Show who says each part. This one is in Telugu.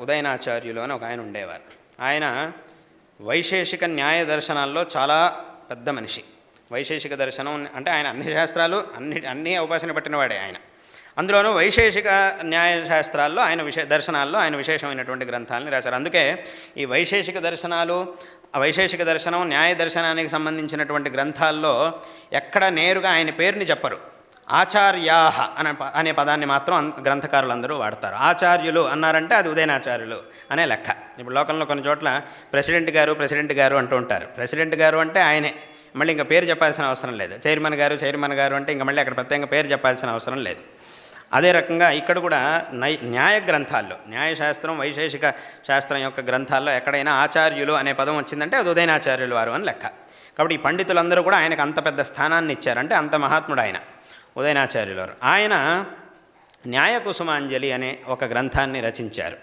Speaker 1: ఉదయనాచార్యులు అని ఒక ఆయన ఉండేవారు. ఆయన వైశేషిక న్యాయ దర్శనాల్లో చాలా పెద్ద మనిషి. వైశేషిక దర్శనం అంటే ఆయన అన్ని శాస్త్రాలు అన్ని అన్ని ఉపాసన పట్టినవాడే ఆయన. అందులోనూ వైశేషిక న్యాయ శాస్త్రాల్లో ఆయన విశే దర్శనాల్లో ఆయన విశేషమైనటువంటి గ్రంథాలని రాశారు. అందుకే ఈ వైశేషిక దర్శనాలు వైశేషిక దర్శనం న్యాయ దర్శనానికి సంబంధించినటువంటి గ్రంథాల్లో ఎక్కడ నేరుగా ఆయన పేరుని చెప్పరు. ఆచార్యా అనే అనే పదాన్ని మాత్రం గ్రంథకారులందరూ వాడతారు. ఆచార్యులు అన్నారంటే అది ఉదయనాచార్యులు అనే లెక్క. ఇప్పుడు లోకంలో కొన్ని చోట్ల ప్రెసిడెంట్ గారు ప్రెసిడెంట్ గారు అంటూ ఉంటారు. ప్రెసిడెంట్ గారు అంటే ఆయనే. మళ్ళీ ఇంకా పేరు చెప్పాల్సిన అవసరం లేదు. చైర్మన్ గారు చైర్మన్ గారు అంటే ఇంకా మళ్ళీ అక్కడ ప్రత్యేకంగా పేరు చెప్పాల్సిన అవసరం లేదు. అదే రకంగా ఇక్కడ కూడా నై న్యాయ గ్రంథాల్లో న్యాయశాస్త్రం వైశేషిక శాస్త్రం యొక్క గ్రంథాల్లో ఎక్కడైనా ఆచార్యులు అనే పదం వచ్చిందంటే అది ఉదయనాచార్యులు వారు అని లెక్క. కాబట్టి ఈ పండితులందరూ కూడా ఆయనకు అంత పెద్ద స్థానాన్ని ఇచ్చారంటే అంత మహాత్ముడు ఆయన. ఉదయనాచార్యులు ఆయన న్యాయకుసుమాంజలి అనే ఒక గ్రంథాన్ని రచించారు.